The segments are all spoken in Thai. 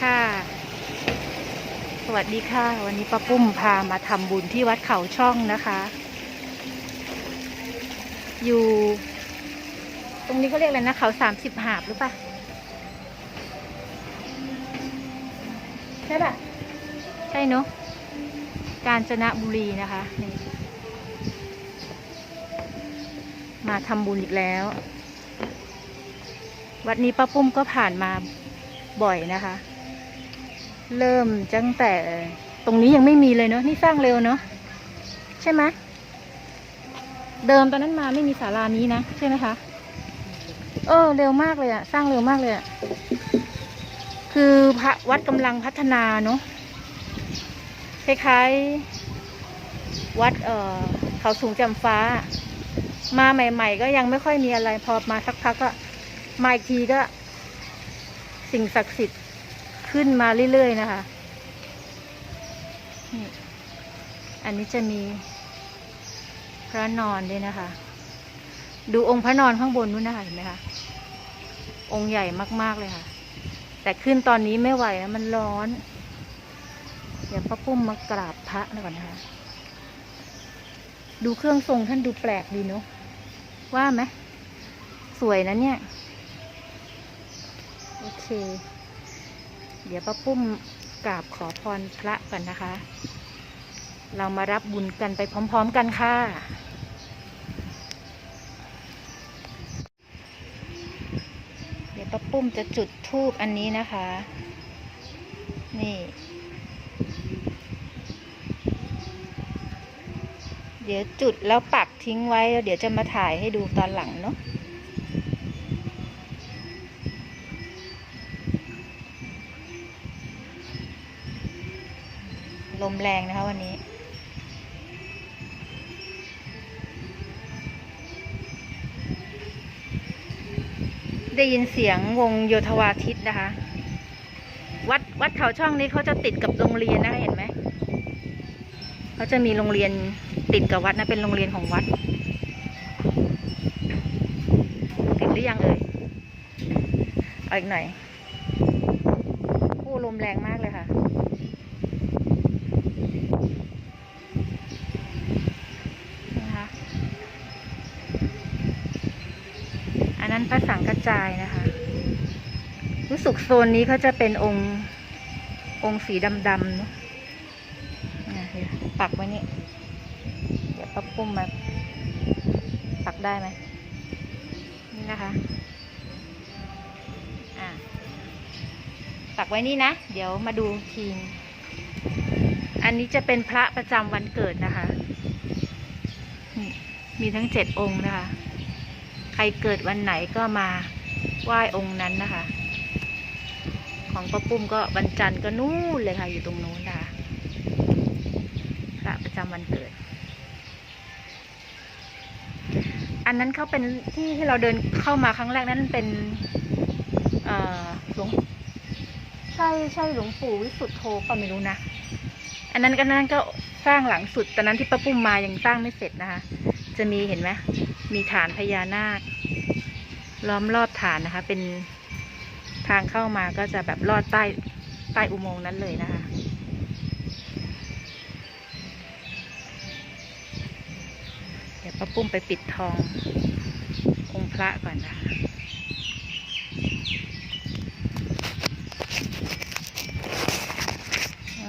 ค่ะ สวัสดีค่ะ วันนี้ป้าปุ้มพามาทำบุญที่วัดเขาช่องนะคะ อยู่ ตรงนี้เขาเรียกอะไรนะเขาสามสิบหาบหรือปะใช่ปะใช่เนอะกาญจนบุรีนะคะนี่มาทำบุญอีกแล้ว วัดนี้ป้าปุ้มก็ผ่านมา บ่อยนะคะ เริ่มตั้งแต่ตรงนี้ยังไม่มีเลยเนาะนี่สร้างเร็วเนาะใช่ไหมเดิมตอนนั้นมาไม่มีศาลานี้นะใช่ไหมคะเออเร็วมากเลยอะสร้างเร็วมากเลยอะคือพระวัดกำลังพัฒนาเนาะคล้ายๆวัดเอ่อเขาสูงจำฟ้า มาใหม่ ๆ ก็ยังไม่ค่อยมีอะไร พอมาสักพักก็มาอีกทีก็ สิ่งศักดิ์สิทธิ์ขึ้นมาเรื่อยๆนะคะนี่อันนี้จะมีพระนอนด้วยนะคะ ดูองค์พระนอนข้างบนนู้นนะคะเห็นไหมคะองค์ใหญ่มากๆเลยค่ะ แต่ขึ้นตอนนี้ไม่ไหวนะมันร้อน เดี๋ยวป้าปุ้มมากราบพระก่อนนะคะ ดูเครื่องทรงท่านดูแปลกดีเนาะว่าไหมสวยนะเนี่ย อเค เดี๋ยวป้าปุ้มกราบขอพรพระกันนะคะ เรามารับบุญกันไปพร้อม ๆ กันค่ะเดี๋ยวป้าปุ้มจะจุดธูปอันนี้นะคะ นี่ เดี๋ยวจุดแล้วปักทิ้งไว้แล้วเดี๋ยวจะมาถ่ายให้ดูตอนหลังเนาะ ลมแรงนะคะวันนี้ ได้ยินเสียงวงโยธวาทิตนะคะ วัดวัดเขาช่องนี้เขาจะติดกับโรงเรียนนะคะเห็นไหมเขาจะมีโรงเรียนติดกับวัดนะเป็นโรงเรียนของวัดติดหรือยังเอ่ยเอาอีกหน่อยโอ้ลมแรงมากเลยค่ะ นะคะ อันนั้นพระสังกระ จายนะคะ รู้สึกโซนนี้เขาจะเป็นองค์องค์สีดำๆเนอะอ่ปักไว้นี่ เดี๋ยวป้าปุ้มมาปักได้ไหมนี่นะคะอะปักไว้นี่นะ เดี๋ยวมาดูทีมอันนี้จะเป็นพระประจำวันเกิดนะคะ มีทั้งเจ็ดองค์นะคะ ใครเกิดวันไหนก็มา ไหว้องค์นั้นนะคะ ของป้าปุ้มก็วันจันทร์ก็นู่นเลยค่ะ อยู่ตรงนู้นนะคะพระประจำวันเกิด อันนั้นเขาเป็นที่ที่เราเดินเข้ามาครั้งแรกนั้นเป็นอ่อหลวงใช่ใช่หลวงปู่วิสุทธโธก็ไม่รู้นะอันนั้นก็นั้นก็สร้างหลังสุดตอนนั้นที่ป้าปุ้มมายังสร้างไม่เสร็จนะคะ จะมีเห็นไหมมีฐานพญานาค ล้อมรอบฐานนะคะ เป็นทางเข้ามาก็จะแบบลอดใต้ใต้อุโมงค์นั้นเลยนะคะ เดี๋ยวป้าปุ้มไปปิดทององค์พระก่อนนะคะ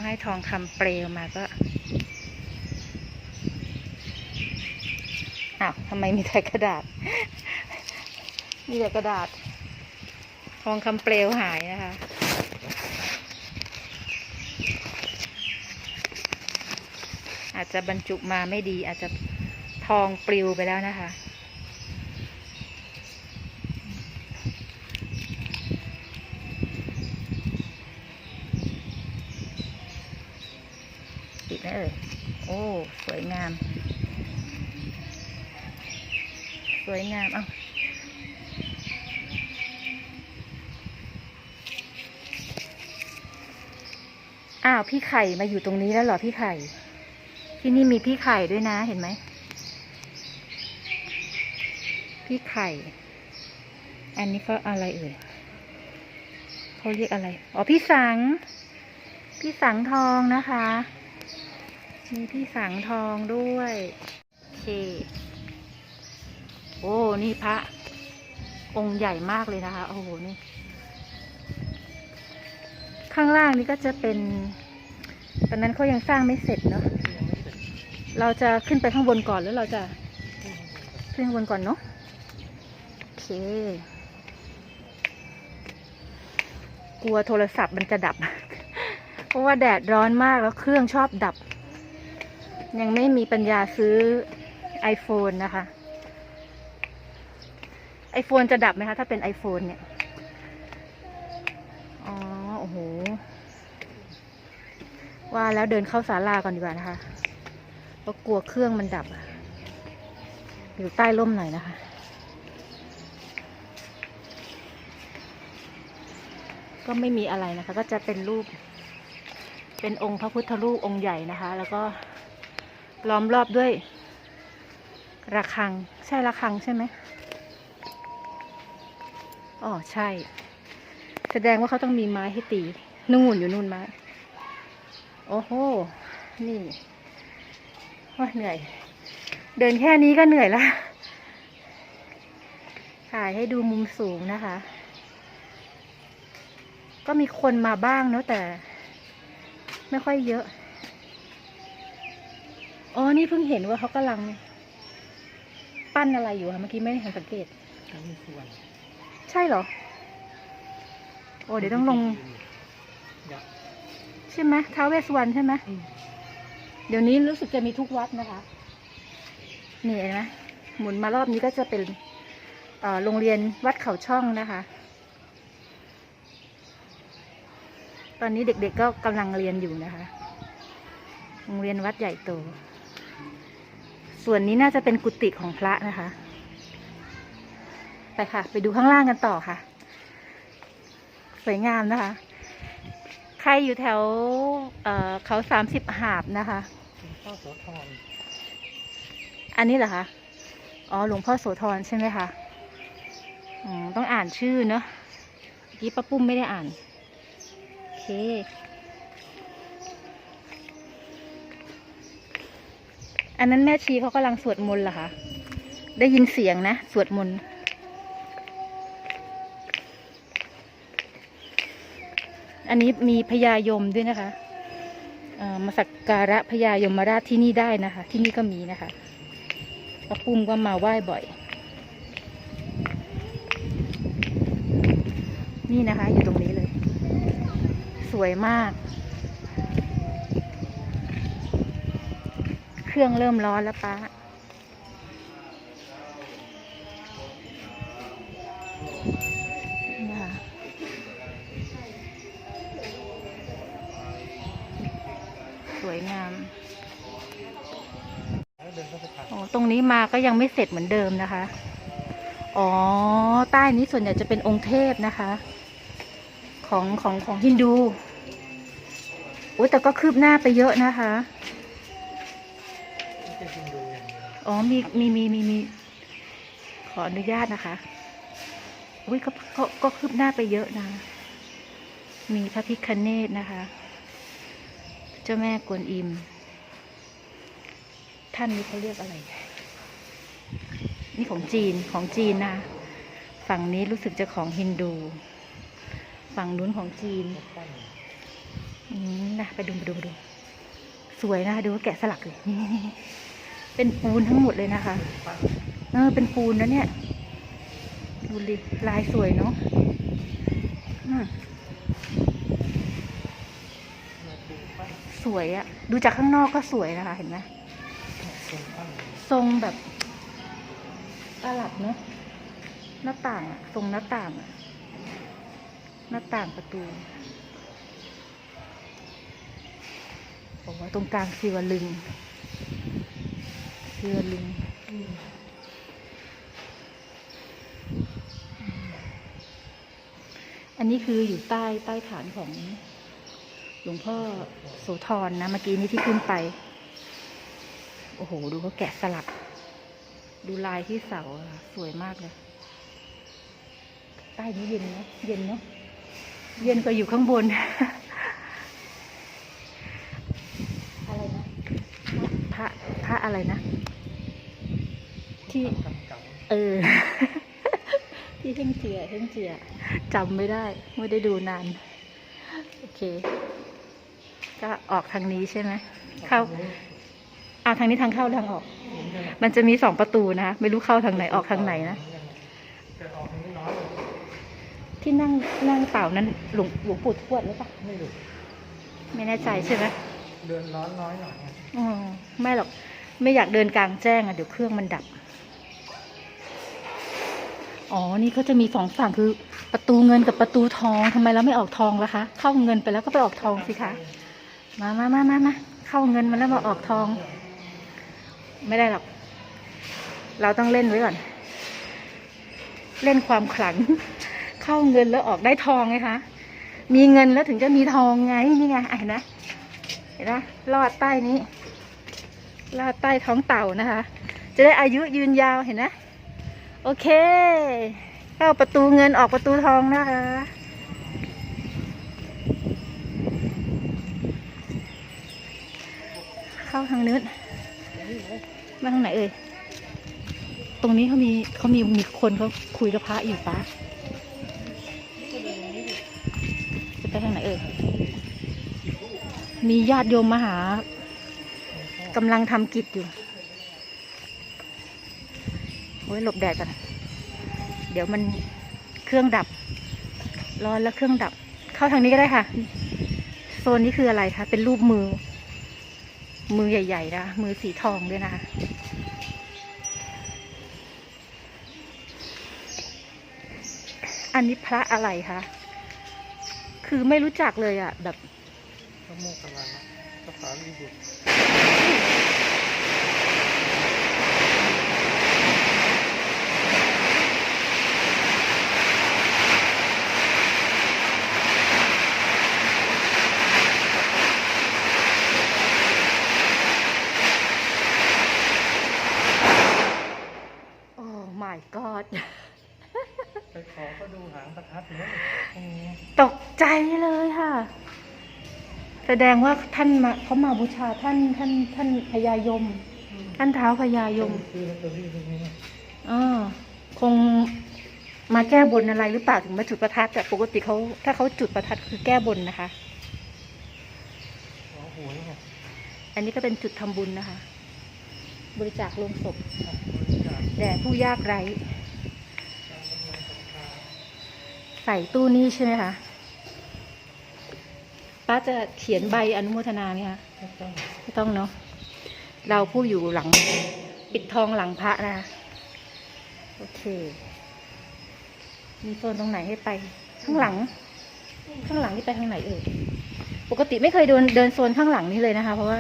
ให้ทองคำเปลวมาก็อ้าวทำไมมีแต่กระดาษ มีแต่กระดาษ ทองคำเปลวหายนะคะ อาจจะบรรจุมาไม่ดี อาจจะทองปลิวไปแล้วนะคะปิดเอ่ยโอ้ สวยงาม สวยงาม เอ้า อ้าวพี่ไข่มาอยู่ตรงนี้แล้วเหรอพี่ไข่ ที่นี่มีพี่ไข่ด้วยนะเห็นไหม พี่ไข่ อันนี้เขาอะไรเอ่ยเขาเขาเรียกอะไร อ๋อพี่สัง พี่สังทองนะคะ มีพี่สังทองด้วยโอเคโอ้ นี่พระองค์ใหญ่มากเลยนะคะ โอ้โห นี่ ข้างล่างนี่ก็จะเป็น ตอนนั้นเขายังสร้างไม่เสร็จเนาะเราจะขึ้นไปข้างบนก่อนหรือเราจะขึ้นข้างบนก่อนเนาะโอเค กลัวโทรศัพท์มันจะดับ เพราะว่าแดดร้อนมากแล้วเครื่องชอบดับ ยังไม่มีปัญญาซื้อ iPhone นะคะ iPhone จะดับไหมคะ ถ้าเป็น iPhone เนี่ย ว่าแล้วเดินเข้าศาลาก่อนดีกว่านะคะเพราะกลัวเครื่องมันดับ อยู่ใต้ร่มหน่อยนะคะ ก็ไม่มีอะไรนะคะ ก็จะเป็นรูป เป็นองค์พระพุทธรูปองค์ใหญ่นะคะ แล้วก็ล้อมรอบด้วยระฆัง ใช่ระฆังใช่ไหมอ๋อ ใช่ ดงว่าเขาต้องมีไม้ให้ตีนู่นอยู่นู่นไม้ โอ้โห นี่ว่าเหนื่อย เดินแค่นี้ก็เหนื่อยละถ่ายให้ดูมุมสูงนะคะ ก็มีคนมาบ้างเนอะแต่ ไม่ค่อยเยอะ อ๋อ นี่เพิ่งเห็นว่าเขากำลัง ปั้นอะไรอยู่ค่ะ เมื่อกี้ไม่ได้เห็นสังเกตทั้งมีส่วนใช่เหรอ โอ้เดี๋ยวต้องลง ใช่ไหมท้าวเวสสวรรณใช่ไหมเดี๋ยวนี้รู้สึกจะมีทุกวัดนะคะ นี่เห็นไหมหมุนมารอบนี้ก็จะเป็นโรงเรียนวัดเขาช่องนะคะ ตอนนี้เด็กๆก็กำลังเรียนอยู่นะคะ โรงเรียนวัดใหญ่โต ส่วนนี้น่าจะเป็นกุฏิของพระนะคะ ไปค่ะ ไปดูข้างล่างกันต่อค่ะ สวยงามนะคะ ใครอยู่แถวเอ่อเขาสามสิบหาบนะคะหลวงพ่อโสธรอันนี้เหรอคะ อ๋อ หลวงพ่อโสธรใช่ไหมคะอืมต้องอ่านชื่อเนอะเมื่อกี้ป้าปุ้มไม่ได้อ่าน โอเค อันนั้นแม่ชีเขากำลังสวดมนต์เหรอคะ ได้ยินเสียงนะ สวดมนต์ อันนี้มีพญายมด้วยนะคะมาสักการะพญายมราชที่นี่ได้นะคะ ที่นี่ก็มีนะคะป้าปุ้มก็มาไหว้บ่อย นี่นะคะ อยู่ตรงนี้เลย สวยมาก เครื่องเริ่มร้อนแล้วป้า มาก็ยังไม่เสร็จเหมือนเดิมนะคะ อ๋อ ใต้นี้ส่วนใหญ่จะเป็นองค์เทพนะคะ ของของของฮินดูโอ้ยแต่ก็คืบหน้าไปเยอะนะคะ อ๋อ มีมีมีมีมี ขออนุญาตนะคะ อุ้ยก็ก็ก็คืบหน้าไปเยอะนะ มีพระพิคเนตนะคะ เจ้าแม่กวนอิม ท่านนี้เขาเรียกอะไร นี่ของจีนของจีนนะฝั่งนี้รู้สึกจะของฮินดู ฝั่งนู้นของจีนนอืมนะไปดูไปดูไปดู สวยนะคะดูว่าแกะสลักเลยนี่เป็นปูนทั้งหมดเลยนะคะ เออ เป็นปูนนะเนี่ย ดูดิลายสวยเนาะสวยอะดูจากข้างนอกก็สวยนะคะ เห็นไหมทรงแบบ อาหรับเนาะหน้าต่างอะทรงหน้าต่างอะหน้าต่างประตูบอกว่าตรงกลางศิวลึงศิวลึงอันนี้คืออยู่ใต้ใต้ฐานของหลวงพ่อโสธรนะ เมื่อกี้นี้ที่ขึ้นไป โอ้โห ดูเขาแกะสลัก ดูลายที่เสาสวยมากเลย ใต้นี้เย็นเนาะเย็นเนาะเย็นกว่าอยู่ข้างบน อะไรนะ พระพระอะไรนะ ที่ เออ ที่เฮงเจียเฮงเจียจำไม่ได้ ไม่ได้ดูนาน โอเค ก็ออกทางนี้ใช่ไหมเข้าอ่าทางนี้ทางเข้าทางออก มันจะมีสองประตูนะคะไม่รู้เข้าทางไหนออกทางไหนนะแต่ออกทางนี้น้อยที่นั่งนั่งเต่านั้น หลวงหลวงปู่ทวดหรือเปล่าไม่ดูไม่แน่ใจใช่ไหมเดินร้อนน้อยหน่อยไงอ๋อไม่หรอก ไม่อยากเดินกลางแจ้งอะเดี๋ยวเครื่องมันดับ อ๋อ นี่ก็จะมีสองฝั่งคือประตูเงินกับประตูทองทำไมเราไม่ออกทองล่ะคะ เข้าเงินไปแล้วก็ไปออกทองสิคะ มามามามามาเข้าเงินมาแล้วมาออกทอง ไม่ได้หรอก เราต้องเล่นไว้ก่อน เล่นความขลัง เข้าเงินแล้วออกได้ทองไงคะ มีเงินแล้วถึงจะมีทองไงนี่ไงเห็นไหมเห็นไหมลอดใต้นี้ลอดใต้ท้องเต่านะคะ จะได้อายุยืนยาวเห็นไหมโอเค เข้าประตูเงินออกประตูทองนะคะเข้าทางนู้น มาทางไหนเอ่ย ตรงนี้เขามีเขามีมีคนเขาคุยกับพระอยู่ปะจะไปทางไหนเอ่ย มีญาติโยมมาหากำลังทำกิจอยู่ โอ้ยหลบแดดกันเดี๋ยวมันเครื่องดับ ร้อนแล้วเครื่องดับ เข้าทางนี้ก็ได้ค่ะ โซนนี้คืออะไรคะ เป็นรูปมือ มือใหญ่ ๆ นะ มือสีทองด้วยนะคะ อันนี้พระอะไรคะ คือไม่รู้จักเลยอะ่ะ แบบ พระโมคคัลลานะพระสารีบุตร โอ้ my god ไปขอก็ดูหางประทัดเนี่ยตรงนี้ ตกใจเลยค่ะ แสดงว่าท่านมาเขามาบูชาท่านท่านท่านพญายม ท่านเท้าพญายมคือลอตเตอรี่ตรงนี้นะอ่าคงมาแก้บนอะไรหรือเปล่าถึงมาจุดประทัดแต่ปกติเขาถ้าเขาจุดประทัดคือแก้บนนะคะขอหวยไงอันนี้ก็เป็นจุดทำบุญนะคะ บริจาคลงศพบริจาคแด่ผู้ยากไร้ ใส่ตู้นี้ใช่ไหมคะ ป้าจะเขียนใบอนุโมทนาไหมคะไม่ต้องไม่ต้องเนาะเราผู้อยู่หลัง ปิดทองหลังพระนะคะโอเค มีโซนตรงไหนให้ไป ข้างหลัง ข้างหลังนี่ไปทางไหนเอ่ยปกติไม่เคยเดินเดินโซนข้างหลังนี้เลยนะคะ เพราะว่า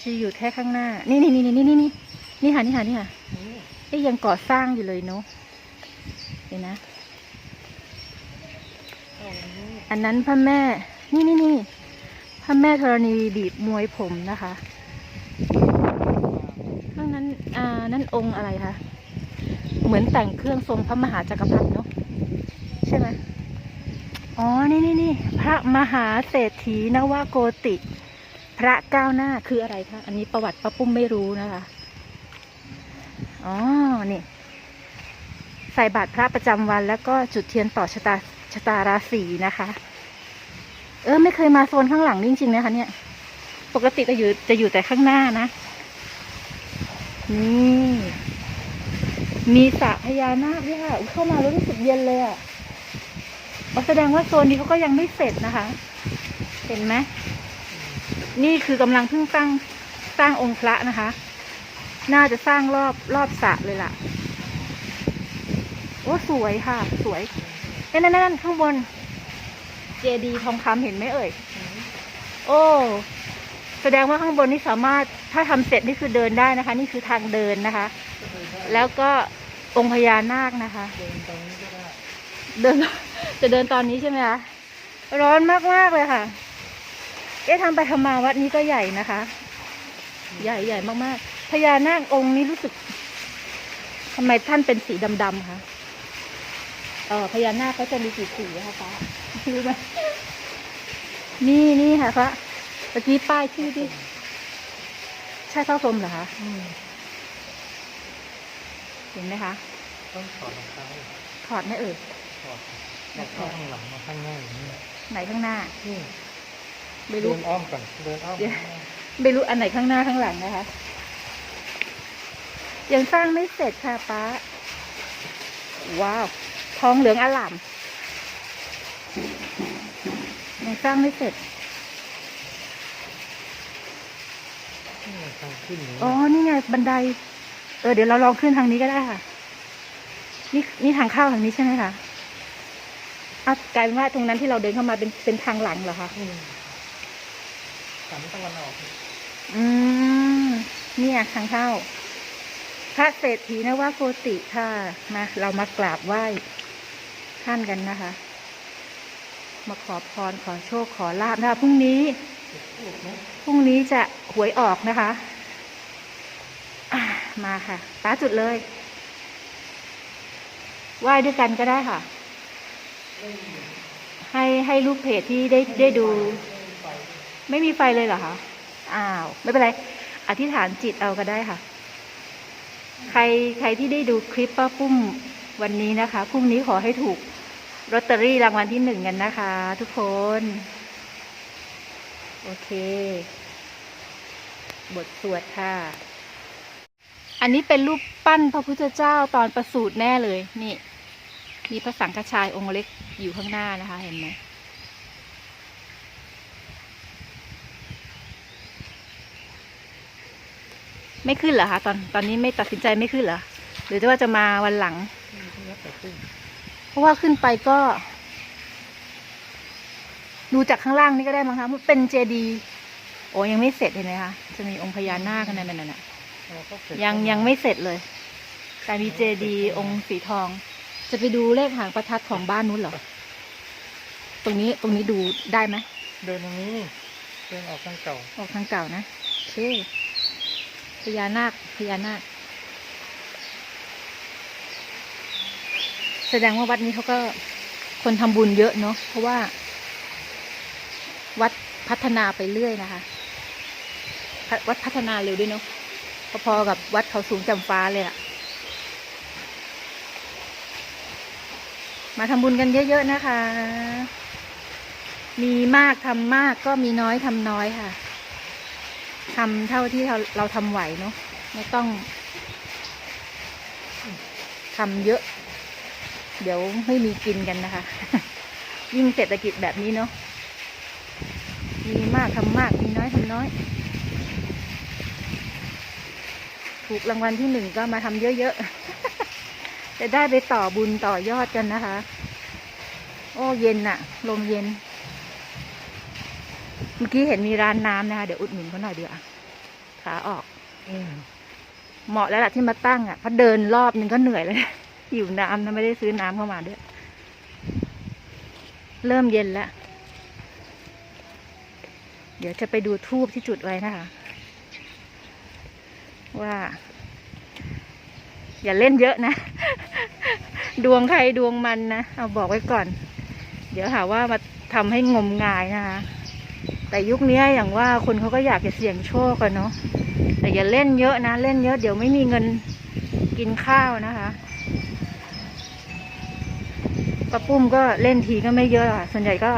ชีอยู่แค่ข้างหน้า นี่นี่นี่นี่นี่นี่นี่ค่ะนี่ค่ะนี่ค่ะเอ๊ยยังก่อสร้างอยู่เลยเนาะเห็นนะเอาอันนี้อันนั้นพระแม่ นี่นี่นี่พระแม่ธรณีบีบมวยผมนะคะ ข้างนั้นอ่านั่นองค์อะไรคะ เหมือนแต่งเครื่องทรงพระมหาจักรพรรดิเนาะใช่ไหมอ๋อ นี่นี่นี่พระมหาเศรษฐีนวโกติ พระก้าวหน้าคืออะไรคะ อันนี้ประวัติป้าปุ้มไม่รู้นะคะ อ๋อ นี่ ใส่บาตรพระประจำวันแล้วก็จุดเทียนต่อชะตาชะตาราศีนะคะ เออไม่เคยมาโซนข้างหลังจริงๆนะคะเนี่ย ปกติก็อยู่จะอยู่แต่ข้างหน้านะ นี่ มีสระพญานาคด้วยค่ะอุ๊ยเข้ามาแล้วรู้สึกเย็นเลยอะอ๋อแสดงว่าโซนนี้เขาก็ยังไม่เสร็จนะคะ เห็นไหมนี่คือกำลังเพิ่งสร้างสร้างองค์พระนะคะ น่าจะสร้างรอบรอบสระเลยล่ะ โอ้สวยค่ะ สวยนั่นนั่นนั่นข้างบน จดีทองคำเห็นไหมเอ่ย โอ้ แสดงว่าข้างบนนี่สามารถถ้าทำเสร็จนี่คือเดินได้นะคะ นี่คือทางเดินนะคะ แล้วก็องค์พญานาคนะคะ เดินตรงนี้ก็ได้ เดินจะเดินตอนนี้ใช่ไหมคะร้อนมากๆเลยค่ะ เอ๊ะทำไปทำมาวัดนี้ก็ใหญ่นะคะ ใหญ่ใหญ่มากๆพญานาคองค์นี้รู้สึกทำไมท่านเป็นสีดำๆคะเออพญานาคเขาจะมีกี่สีอะคะป้า รู้ไหมนี่นี่ค่ะพระเมื่อกี้ป้ายชื่อดิ ใช่พระพรหมเหรอคะอืมเห็นไหมคะ ต้องถอดรองเท้าถอดไหมเอ่ยถอดแล้วก็ข้างหลังมาข้างหน้าอย่างนี้ไหนข้างหน้านี่ไม่เดิรู้นอ้อมก่อนเดินอ้อมเดี๋ยวไม่รู้อันไหนข้างหน้าข้างหลังนะคะ ยังสร้างไม่เสร็จค่ะป้า ว้าว ทองเหลืองอล่าม ยังสร้างไม่เสร็จนี่มันทางขึ้นอย่างนี้อ๋อ นี่ไงบันได เออ เดี๋ยวเราลองขึ้นทางนี้ก็ได้ค่ะ นี่นี่ทางเข้าทางนี้ใช่ไหมคะอะกลายเป็นว่าตรงนั้นที่เราเดินเข้ามาเป็นเป็นทางหลังเหรอคะมหันตะวันออกอืมเนี่ยทางเข้า พระเศรษฐีนวโกติค่ะ มา เรามากราบไหว้ท่านกันนะคะ มาขอพรขอโชคขอลาบนะคะพรุ่งนี้พรุ่งนี้จะหวยออกนะคะอะมาค่ะป้าจุดเลยไหว้ด้วยกันก็ได้ค่ะ ให้ให้ลูกเพจที่ได้ได้ดู ไม่มีไฟเลยเหรอคะอ้าว ไม่เป็นไร อธิษฐานจิตเอาก็ได้ค่ะ ใครใครที่ได้ดูคลิปป้าปุ้มวันนี้นะคะพรุ่งนี้ขอให้ถูก ลอตเตอรี่รางวัลที่หนึ่งกันนะคะ ทุกคน โอเค บทสวดค่ะ อันนี้เป็นรูปปั้นพระพุทธเจ้าตอนประสูติแน่เลย นี่ มีพระสังฆชายองค์เล็กอยู่ข้างหน้านะคะ เห็นไหมไม่ขึ้นเหรอคะตอนตอนนี้ไม่ตัดสินใจไม่ขึ้นเหรอหรือว่าจะมาวันหลัง ราะว่าขึ้นไปก็ ดูจากข้างล่างนี่ก็ได้มั้งคะมันเป็นเจดีย์โอ้ยังไม่เสร็จเห็นไหมคะจะมีองค์พญานาคกันนั่นน่ะเราก็เสร็จยังยังไม่เสร็จเลย แต่มีเจดีย์องค์สีทอง จะไปดูเลขหางประทัดของบ้านนู้นเหรอตรงนี้ตรงนี้ดูได้ไหมเดินตรงนี้เดินออกทางเก่า ออกทางเก่านะโอเคพญานาคพญานาค แสดงว่าวัดนี้เขาก็คนทำบุญเยอะเนาะเพราะว่า วัดพัฒนาไปเรื่อยนะคะ วัดพัฒนาเร็วด้วยเนาะพอๆกับวัดเขาสูงจำฟ้าเลยอะมาทำบุญกันเยอะๆนะคะ มีมากทำมากก็มีน้อยทำน้อยค่ะทำเท่าที่เราเราทำไหวเนาะไม่ต้องทำเยอะ เดี๋ยวไม่มีกินกันนะคะ ยิ่งเศรษฐกิจแบบนี้เนาะมีมากทำมากมีน้อยทำน้อย ถูกรางวัลที่หนึ่งก็มาทำเยอะๆ จะได้ไปต่อบุญต่อยอดกันนะคะ โอ้เย็นอะลมเย็น เมื่อกี้เห็นมีร้านน้ำนะคะ เดี๋ยวอุดหนุนเขาหน่อยเดียวาขาออกอืมเหมาะแล้วล่ะที่มาตั้งอะเพราะเดินรอบนึงก็เหนื่อยเลย หิวน้ำนะไม่ได้ซื้อน้ำเข้ามาด้วย เริ่มเย็นแล้ว เดี๋ยวจะไปดูทูบที่จุดไว้นะคะ ว่า อย่าเล่นเยอะนะ ดวงใครดวงมันนะ เอาบอกไว้ก่อน เดี๋ยวหาว่ามาทำให้งมงายนะคะ แต่ยุคนี้อย่างว่าคนเขาก็อยากจะเสี่ยงโชคกันเนาะแต่อย่าเล่นเยอะนะ เล่นเยอะเดี๋ยวไม่มีเงินกินข้าวนะคะ ป้าปุ้มก็เล่นทีก็ไม่เยอะค่ะ ส่วนใหญ่ก็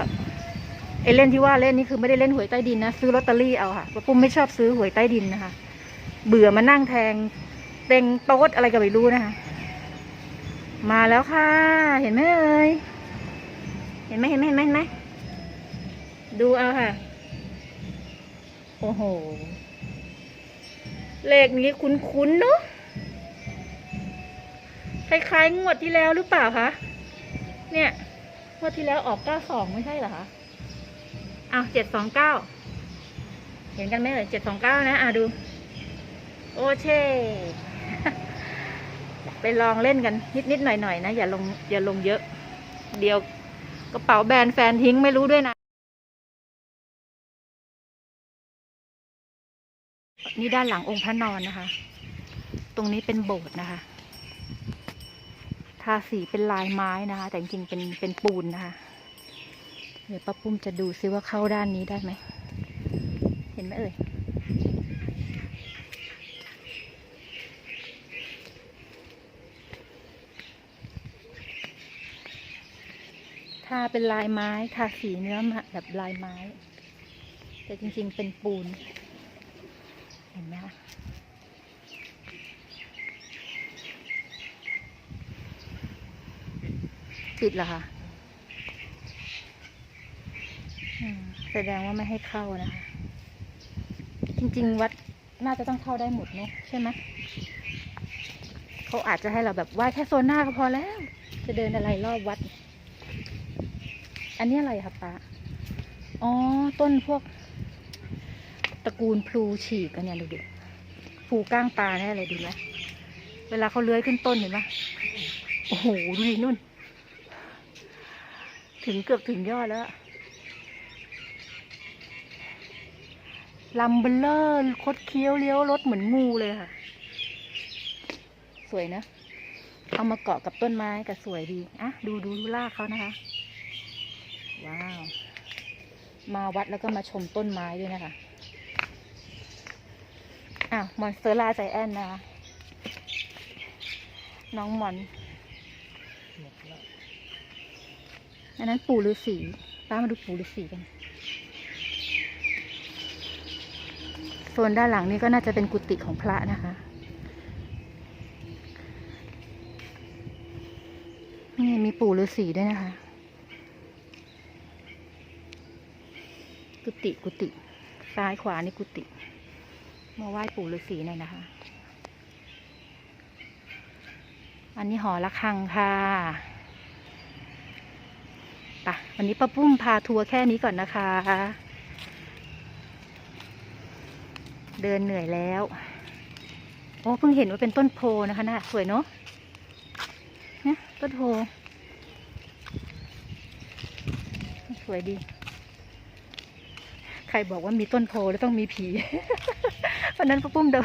ไอเล่นที่ว่าเล่นนี่คือไม่ได้เล่นหวยใต้ดินนะซื้อลอตเตอรี่เอาค่ะป้าปุ้มไม่ชอบซื้อหวยใต้ดินนะคะ เบื่อมานั่งแทงเต็งโต๊ดอะไรก็ไม่รู้นะคะ มาแล้วค่ะ เห็นไหมเอ่ยเห็นไหมเห็นไหมเห็นไหมเห็นไหมดูเอาค่ะ โอ้โห เลขนี้คุ้นๆเนาะคล้ายๆงวดที่แล้วหรือเปล่าคะ เนี่ยงวดที่แล้วออกเก้าสองไม่ใช่เหรอคะอ้าวเจ็ดสองเก้าเห็นกันไหมเอ่ยเจ็ดสองเก้านะ อะดู โอเช่ไปลองเล่นกันนิดๆหน่อยๆนะ อย่าลงอย่าลงเยอะ เดี๋ยวกระเป๋าแบรนด์แฟนทิ้งไม่รู้ด้วยนะ นี่ด้านหลังองค์พระนอนนะคะ ตรงนี้เป็นโบสถ์นะคะาสีเป็นลายไม้นะคะ แต่จริงๆเป็นเป็นปูนนะคะ เดี๋ยวป้าปุ้มจะดูซิว่าเข้าด้านนี้ได้ไหม เห็นไหมเอ่ยทาเป็นลายไม้ทาสีเนื้อมาแบบลายไม้ แต่จริงๆเป็นปูน เห็นไหมคะ ปิดเหรอคะอืมแสดงว่าไม่ให้เข้านะคะ จริง ๆ วัดน่าจะต้องเข้าได้หมดเนอะใช่ไหมเขาอาจจะให้เราแบบไหว้แค่โซนหน้าก็พอแล้ว จะเดินอะไรรอบวัด อันนี้อะไรคะป้าอ๋อ ต้นพวก ตระกูลพลูฉีกอันเนี้ยดูดิพลูก้างปลาแน่เลยดูไหมเวลาเขาเลื้อยขึ้นต้นเห็นไหมโอ้โห ดูดินุ่น ถึงเกือบถึงยอดแล้วอะลำเบลเลอร์คดเคี้ยวเลี้ยวรถเหมือนงูเลยค่ะ สวยนะ เอามาเกาะกับต้นไม้ก็สวยดี อะ ดูดูดูรากเขานะคะ ว้าว มาวัดแล้วก็มาชมต้นไม้ด้วยนะคะ อ้าว มอนสเตอร่าใจแอนนะคะ น้องมอน หมดแล้ว อันนั้นปู่ฤาษีป้ามาดูปู่ฤาษีกันส่วนด้านหลังนี่ก็น่าจะเป็นกุฏิของพระนะคะนี่มีปู่ฤาษีด้วยนะคะ กุฏิกุฏิซ้ายขวานี่กุฏิมาไหว้ปู่ฤาษีหน่อยนะคะ อันนี้หอระฆังค่ะะวันนี้ป้าปุ้มพาทัวร์แค่นี้ก่อนนะคะ เดินเหนื่อยแล้ว โอ้เพิ่งเห็นว่าเป็นต้นโพนะคะน่าสวยเนาะเนี่ยต้นโพสวยดี ใครบอกว่ามีต้นโพแล้วต้องมีผีวันนั้นป้าปุ้มดู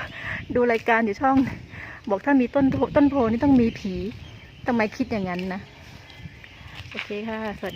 ดูรายการอยู่ช่อง บอกถ้ามีต้นโพต้นโพนี่ต้องมีผีทำไมคิดอย่างนั้นนะ โอเคค่ะ สวัสดี